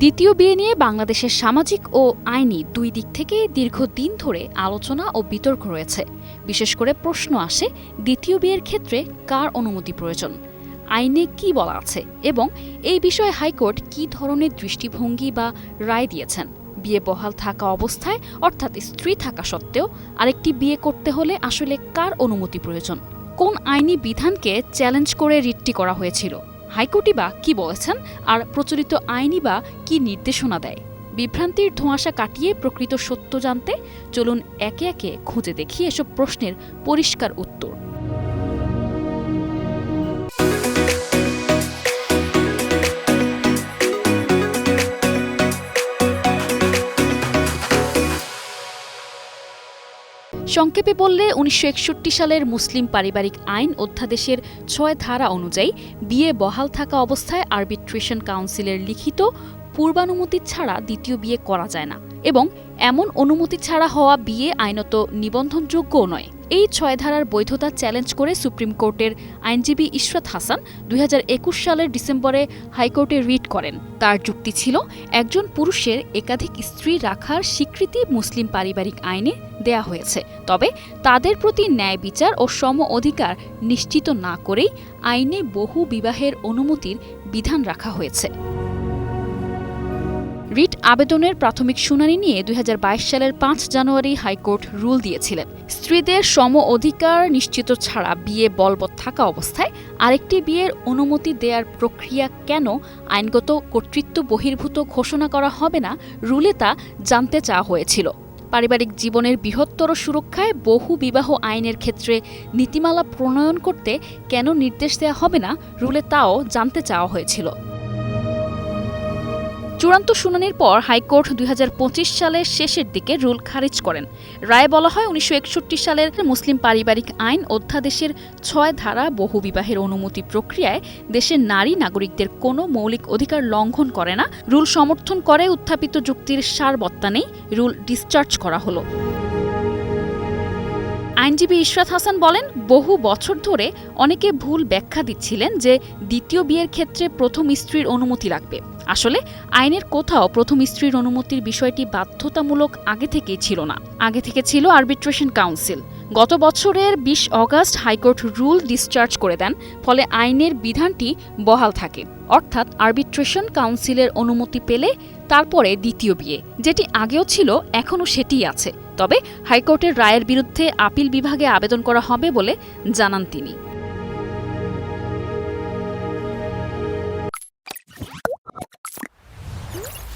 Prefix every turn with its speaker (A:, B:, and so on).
A: দ্বিতীয় বিয়ে নিয়ে বাংলাদেশের সামাজিক ও আইনি দুই দিক থেকে দীর্ঘদিন ধরে আলোচনা ও বিতর্ক রয়েছে। বিশেষ করে প্রশ্ন আসে, দ্বিতীয় বিয়ের ক্ষেত্রে কার অনুমতি প্রয়োজন? আইনে কি বলা আছে? এবং এই বিষয়ে হাইকোর্ট কি ধরনের দৃষ্টিভঙ্গি বা রায় দিয়েছেন? বিয়ে বহাল থাকা অবস্থায়, অর্থাৎ স্ত্রী থাকা সত্ত্বেও, আরেকটি বিয়ে করতে হলে আসলে কার অনুমতি প্রয়োজন? কোন আইনি বিধানকে চ্যালেঞ্জ করে রিটটি করা হয়েছিল? হাইকোর্টই বা কি বলেছেন? আর প্রচলিত আইনই বা কি নির্দেশনা দেয়? বিভ্রান্তির ধোঁয়াশা কাটিয়ে প্রকৃত সত্য জানতে চলুন একে একে খুঁজে দেখি এসব প্রশ্নের পরিষ্কার উত্তর। সংক্ষেপে বললে, উনিশশো একষট্টি সালের মুসলিম পারিবারিক আইন অধ্যাদেশের ছয় ধারা অনুযায়ী বিয়ে বহাল থাকা অবস্থায় আরবিট্রেশন কাউন্সিলের লিখিত পূর্বানুমতি ছাড়া দ্বিতীয় বিয়ে করা যায় না এবং এমন অনুমতি ছাড়া হওয়া বিয়ে আইনত নিবন্ধনযোগ্যও নয়। এই ছয় ধারার বৈধতা চ্যালেঞ্জ করে সুপ্রিম কোর্টের আইনজীবী ইশরাত হাসান দুই হাজার একুশ সালের ডিসেম্বরে হাইকোর্টে রিট করেন। তার যুক্তি ছিল, একজন পুরুষের একাধিক স্ত্রী রাখার স্বীকৃতি মুসলিম পারিবারিক আইনে দেয়া হয়েছে, তবে তাদের প্রতি ন্যায় বিচার ও সম অধিকার নিশ্চিত না করেই আইনে বহু বিবাহের অনুমতির বিধান রাখা হয়েছে। রিট আবেদনের প্রাথমিক শুনানি নিয়ে দুই হাজার বাইশ সালের পাঁচ জানুয়ারি হাইকোর্ট রুল দিয়েছিলেন। স্ত্রীদের সম অধিকার নিশ্চিত ছাড়া বিয়ে বলবৎ থাকা অবস্থায় আরেকটি বিয়ের অনুমতি দেওয়ার প্রক্রিয়া কেন আইনগত কর্তৃত্ব বহির্ভূত ঘোষণা করা হবে না, রুলে তা জানতে চাওয়া হয়েছিল। পারিবারিক জীবনের বৃহত্তর সুরক্ষায় বহু বিবাহ আইনের ক্ষেত্রে নীতিমালা প্রণয়ন করতে কেন নির্দেশ দেওয়া হবে না, রুলে তাও জানতে চাওয়া হয়েছিল। চূড়ান্ত শুনানির পর হাইকোর্ট দুই হাজার পঁচিশ সালের শেষের দিকে রুল খারিজ করেন। রায় বলা হয় উনিশশো একষট্টি সালের মুসলিম পারিবারিক আইন অধ্যাদেশের ছয় ধারা বহু বিবাহের অনুমতি প্রক্রিয়ায় দেশের নারী নাগরিকদের কোনো মৌলিক অধিকার লঙ্ঘন করে না। রুল সমর্থন করে উত্থাপিত যুক্তির সারবত্তা নেই। রুল ডিসচার্জ করা হলো। আইনজীবী ইশরাত হাসান বলেন, বহু বছর ধরে অনেকে ভুল ব্যাখ্যা দিচ্ছিলেন যে দ্বিতীয় বিয়ের ক্ষেত্রে প্রথম স্ত্রীর অনুমতি লাগবে। আসলে আইনের কোথাও প্রথম স্ত্রীর অনুমতির বিষয়টি বাধ্যতামূলক আগে থেকেই ছিল না। আগে থেকে ছিল আরবিট্রেশন কাউন্সিল গত বছরের বিশ অগাস্ট হাইকোর্ট রুল ডিসচার্জ করে দেন, ফলে আইনের বিধানটি বহাল থাকে। অর্থাৎ আরবিট্রেশন কাউন্সিলের অনুমতি পেলে তারপরে দ্বিতীয় বিয়ে, যেটি আগেও ছিল, এখনও সেটিই আছে। তবে হাইকোর্টের রায়ের বিরুদ্ধে আপিল বিভাগে আবেদন করা হবে বলে জানান তিনি।